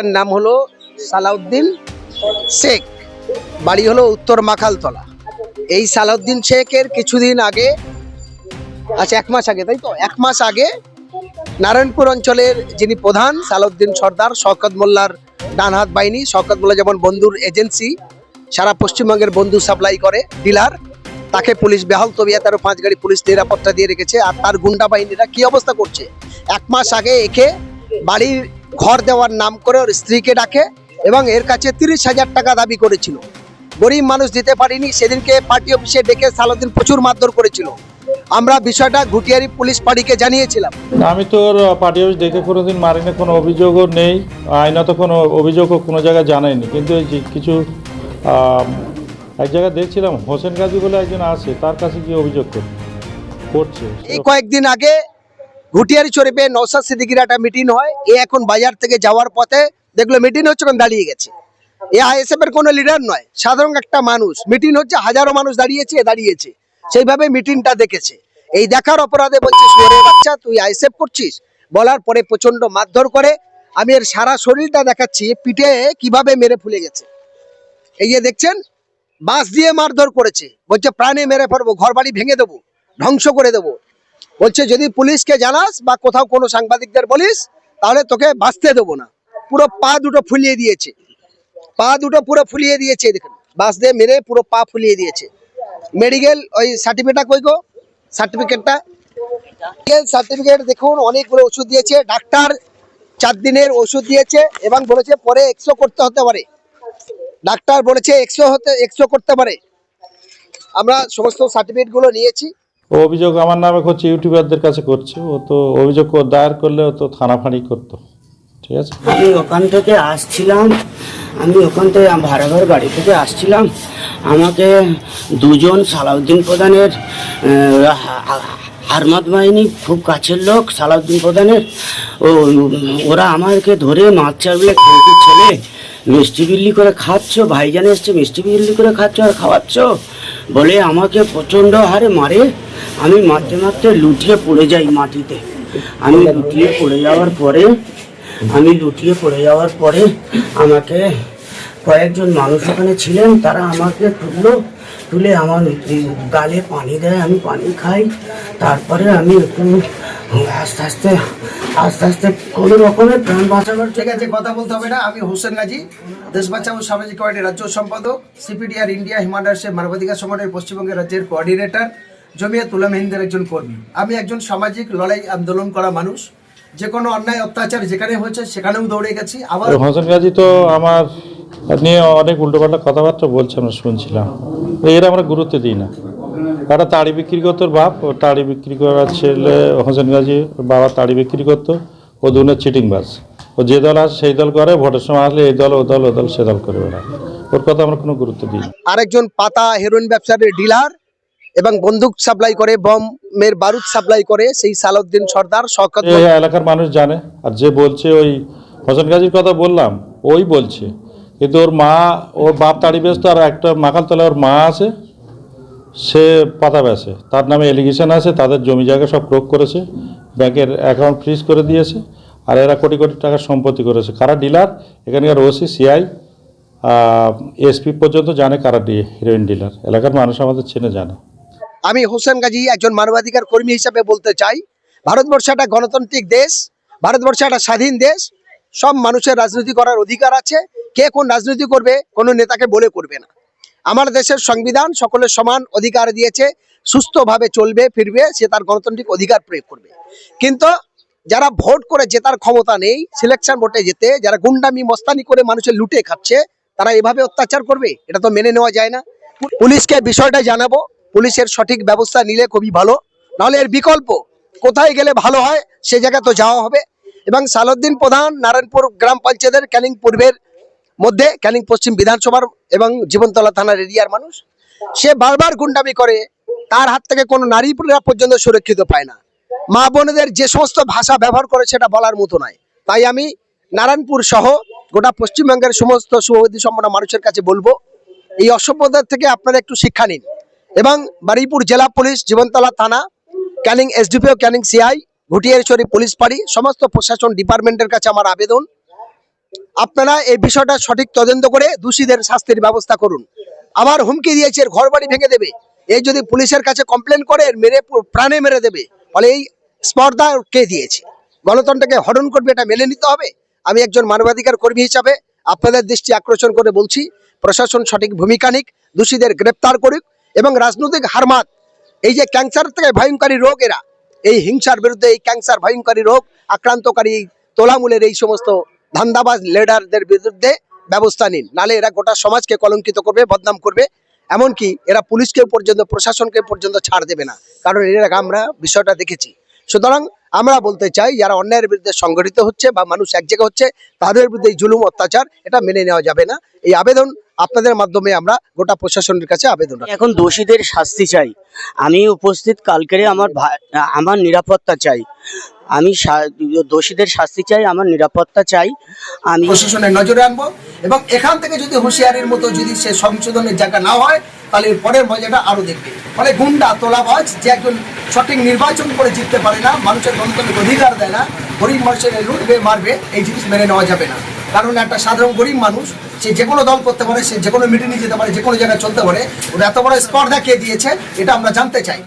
তার নাম হলো সালাউদ্দিন শেখ। বাড়ি হলো উত্তর মাখালতলা। এই সালাউদ্দিন শেখের কিছুদিন আগে আচ্ছা এক মাস আগে, তাই তো? এক মাস আগে নারায়ণপুর অঞ্চলের যিনি প্রধান, সালাউদ্দিন সর্দার, শওকত মোল্লার ডানহাত বাহিনী, শওকত মোল্লা যেমন বন্ধুর এজেন্সি, সারা পশ্চিমবঙ্গের বন্ধু সাপ্লাই করে, ডিলার, তাকে পুলিশ বেহাল তবিয়া তারও পাঁচ গাড়ি পুলিশ নিরাপত্তা দিয়ে রেখেছে, আর তার গুন্ডা বাহিনীরা কি অবস্থা করছে? এক মাস আগে একে বাড়ির ঘর দেওয়ার নাম করে ওর স্ত্রীকে ডাকে এবং এর কাছে তিরিশ হাজার টাকা দাবি করেছিল। গরিব মানুষ দিতে পারিনি সেদিনকে পার্টি অফিসে ডেকে সালাউদ্দিন প্রচুর মারধর করেছিল। আমরা বিষয়টা ঘুটিয়ারি পুলিশ পার্টিকে জানিয়েছিলাম। আমি তোর পার্টি অফিস দেখে কোনোদিন মারিনি কোনো অভিযোগও নেই আইনত কোনো অভিযোগও কোনো জায়গায় জানাইনি। কিন্তু কিছু এক জায়গায় দেখছিলাম হোসেন গাজী বলে একজন আছে তার কাছে কি অভিযোগ কর- করছে। এই কয়েকদিন আগে ঘুটিয়ারি চরিপে নৌসাদ সিদ্দিকির একটা মিটিং হয়। এ এখন বাজার থেকে যাওয়ার পথে দেখল মিটিং হচ্ছে ওখানে দাঁড়িয়ে গেছে। এ আইএসএফ এর কোনো লিডার নয়, সাধারণ একটা মানুষ। মিটিং হচ্ছে হাজারো মানুষ দাঁড়িয়েছে, এ দাঁড়িয়েছে। সেইভাবে মিটিংটা দেখেছে। এই দেখার অপরাধে বলছে শুয়ারের বাচ্চা, তুই আইএসএফ করছিস? বলার পরে প্রচণ্ড মারধর করে। আমি এর সারা শরীরটা দেখাচ্ছি পিঠে কীভাবে মেরে ফুলে গেছে। এই যে দেখছেন, বাঁশ দিয়ে মারধর করেছে। বলছে, প্রাণে মেরে ফেলব ঘর বাড়ি ভেঙে দেবো, ধ্বংস করে দেবো। বলছে, যদি পুলিশকে জানাস বা কোথাও কোনো সাংবাদিকদের বলিস, তাহলে তোকে বাঁচতে দেবো না। পুরো পা দুটো ফুলিয়ে দিয়েছে। পা দুটো পুরো ফুলিয়ে দিয়েছে, দেখুন। বাস দিয়ে মেরে পুরো পা ফুলিয়ে দিয়েছে। মেডিকেল, ওই সার্টিফিকেটটা কই গো? সার্টিফিকেটটা? মেডিকেল সার্টিফিকেট, দেখুন, অনেকগুলো ওষুধ দিয়েছে। ডাক্তার চার দিনের ওষুধ দিয়েছে এবং বলেছে পরে এক্সো করতে হতে পারে। ডাক্তার বলেছে এক্সো হতে এক্সো করতে পারে। আমরা সমস্ত সার্টিফিকেটগুলো নিয়েছি। ও অভিযোগ আমার নামে করছে ইউটিউবারদের কাছে করছে, ও তো অভিযোগ দায়ের করলে ও তো থানাফানি করতো, ঠিক আছে? আমি ওখান থেকে আসছিলাম, আমি ওখান থেকে আম- ভাড়া ঘর গাড়ি থেকে আসছিলাম। আমাকে দুজন সালাউদ্দিন প্রধানের আরমাদ বাহিনী, খুব কাছের লোক সালাউদ্দিন প্রধানের, ও, ওরা আমাকে ধরে মাছ খানকির ছেলে মিষ্টি বিল্লি করে খাচ্ছ, ভাইজান এসছে, মিষ্টি বিল্লি করে খাচ্ছ আর খাওয়াচ্ছ? বলে আমাকে প্রচণ্ড হারে মারে, আমি মারতে মারতে লুটিয়ে পড়ে যাই মাটিতে। আমি লুটিয়ে পড়ে যাওয়ার পরে, আমি লুটিয়ে পড়ে যাওয়ার পরে আমাকে কয়েকজন মানুষ ওখানে ছিলেন, তারা আমাকে তুললো তুলে আমার গালে পানি দেয় আমি পানি খাই। তারপরে আমি একটু আস্তে আস্তে আস্তে আস্তে কোনো রকমের প্রাণ বাঁচাবার ঠিক আছে কথা বলতে হবে না। আমি হোসেন গাজী দেশ বাঁচাও সামাজিক কমিটির রাজ্য সম্পাদক সিপিডিআর ইন্ডিয়া হিউম্যান রাইটসের মানবাধিকার সংগঠনের পশ্চিমবঙ্গের রাজ্যের কোঅর্ডিনেটর জমিয়ত তুলাম হিন্দের একজন কর্মী। আমি একজন সামাজিক লড়াই আন্দোলন করা মানুষ। যে কোনো অন্যায় অত্যাচার যেখানে হয়েছে সেখানেও দৌড়ে গেছি। আবার হোসেন গাজী তো আমার নিয়ে অনেক উল্টোপাল্টা কথাবার্তা বলছে আমরা শুনছিলাম। এর আমরা গুরুত্ব দিই না। একটা তাড়ি বিক্রি করতো বাপ ও তাড়ি বিক্রি করার ছেলে হোসেন গাজী বাবা তাড়ি বিক্রি করতো ও দুনের চিটিং বাস ও যে দল আসে সেই দল করে ভোটের সময় আসলে এই দল ও দল ও দল সে দল করে বেড়ায়। ওর কথা আমরা কোনো গুরুত্ব দিই না। আরেকজন পাতা হেরোইন ব্যবসার ডিলার এবং বন্দুক সাপ্লাই করে বমের বারুদ সাপ্লাই করে সেই সালাউদ্দিন সর্দার শওকত এলাকার মানুষ জানে। আর যে বলছে ওই হোসেন গাজীর কথা বললাম ওই বলছে। কিন্তু ওর মা, ওর বাপ তাড়ি ব্যস্ত, আর একটা মাকালতলা ওর মা আছে, সে পাতা বেছে। তার নামে এলিগেশন আছে, তাদের জমি জায়গা সব ক্রোক করেছে, ব্যাংকের অ্যাকাউন্ট ফ্রিজ করে দিয়েছে, আর এরা কোটি কোটি টাকার সম্পত্তি করেছে। কারা ডিলার এখানকার ওসি সিআই এসপি পর্যন্ত জানে কারা ডি হিরোইন ডিলার এলাকার মানুষ আমাদের চেনে জানে। আমি হোসেন গাজী, একজন মানবাধিকার কর্মী হিসাবে বলতে চাই। ভারতবর্ষ একটা গণতান্ত্রিক দেশ, ভারতবর্ষ একটা স্বাধীন দেশ, সব মানুষের রাজনীতি করার অধিকার আছে কে কোন রাজনীতি করবে, কোনো নেতাকে বলে করবে না। আমার দেশের সংবিধান সকলের সমান অধিকার দিয়েছে, সুস্থভাবে চলবে, ফিরবে, সে তার গণতান্ত্রিক অধিকার প্রয়োগ করবে। কিন্তু যারা ভোট করে জেতার ক্ষমতা নেই সিলেকশন ভোটে যেতে, যারা গুন্ডামি, মস্তানি করে মানুষের লুটে খাচ্ছে, তারা এভাবে অত্যাচার করবে? এটা তো মেনে নেওয়া যায় না। পুলিশকে বিষয়টা জানাব, পুলিশের সঠিক ব্যবস্থা নিলে খুবই ভালো। নাহলে এর বিকল্প, কোথায় গেলে ভালো হয়, সে জায়গা তো যাওয়া হবে। এবং সালউদ্দিন প্রধান, নারায়ণপুর গ্রাম পঞ্চায়েতের ক্যানিং পূর্বের মধ্যে ক্যানিং পশ্চিম বিধানসভার এবং জীবনতলা থানার এরিয়ার মানুষ, সে বারবার গুন্ডামি করে, তার হাত থেকে কোনো নারী পুরুষরা পর্যন্ত সুরক্ষিত পায় না। মা বোনেদের যে সমস্ত ভাষা ব্যবহার করে সেটা বলার মতো নয়। তাই আমি নারায়ণপুর সহ গোটা পশ্চিমবঙ্গের সমস্ত সুবিধি সম্পন্ন মানুষের কাছে বলব, এই অসভ্যতার থেকে আপনারা একটু শিক্ষা নিন। এবং বারুইপুর জেলা পুলিশ, জীবনতলা থানা, Canning SDPO, Canning CI Ghutiarchari police পাড়ি, সমস্ত প্রশাসন ডিপার্টমেন্টের কাছে আমার আবেদন। আপনারা এই বিষয়টা সঠিক তদন্ত করে দোষীদের শাস্তির ব্যবস্থা করুন। আবার হুমকি দিয়েছে, এর ঘর বাড়ি ভেঙে দেবে। এই যদি পুলিশের কাছে কমপ্লেন করে মেরে প্রাণে মেরে দেবে। ফলে এই স্পর্ধা কে দিয়েছে? গণতন্ত্রকে হরণ করবে, এটা মেনে নিতে হবে। আমি একজন মানবাধিকার কর্মী হিসাবে আপনাদের দৃষ্টি আকর্ষণ করে বলছি, প্রশাসন সঠিক ভূমিকা নিক, দোষীদের গ্রেপ্তার করুক এবং রাজনৈতিক হারমাত এই যে ক্যান্সার থেকে ভয়ঙ্করী রোগ এরা, এই হিংসার বিরুদ্ধে এই ক্যান্সার ভয়ঙ্করী রোগ, আক্রান্তকারী তোলামূলের এই সমস্ত ধান্দাবাজ লিডারদের বিরুদ্ধে ব্যবস্থা নিন। নালে এরা গোটা সমাজকে কলঙ্কিত করবে, বদনাম করবে। এমনকি এরা পুলিশকে পর্যন্ত প্রশাসনকে পর্যন্ত ছাড় দেবে না। কারণ এর আগে আমরা বিষয়টা দেখেছি। সুতরাং আমরা বলতে চাই, যারা অন্যায়ের বিরুদ্ধে সংগঠিত হচ্ছে বা মানুষ এক জায়গায় হচ্ছে, তাদের বিরুদ্ধে এই জুলুম, অত্যাচার এটা মেনে নেওয়া যাবে না। এই আবেদন আপনাদের মাধ্যমে আমরা গোটা প্রশাসনের কাছে আবেদন এখন দোষীদের শাস্তি চাই। আমি উপস্থিত, কালকেরে আমার আমার নিরাপত্তা চাই। আমি দোষীদের শাস্তি চাই, আমার নিরাপত্তা চাই। আমি প্রশাসনের নজরে আনব এবং এখান থেকে যদি হুঁশিয়ারির মতো যদি সে সংশোধনের জায়গা না হয়, তাহলে পরের মজাটা আরও দেখবে। ফলে গুন্ডা, তোলাবাজ, যে একজন সঠিক নির্বাচন করে জিততে পারে না, মানুষের গণতন্ত্রের অধিকার দেয় না, গরিব মানুষের লুটবে, মারবে, এই জিনিস মেনে নেওয়া যাবে না। কারণ একটা সাধারণ গরিব মানুষ, সে যে কোনো দল করতে পারে, সে যে কোনো মিটিংয়ে যেতে পারে, যে কোনো জায়গায় চলতে পারে, ওরা এত বড় স্পর্ধা কে দিয়েছে, এটা আমরা জানতে চাই।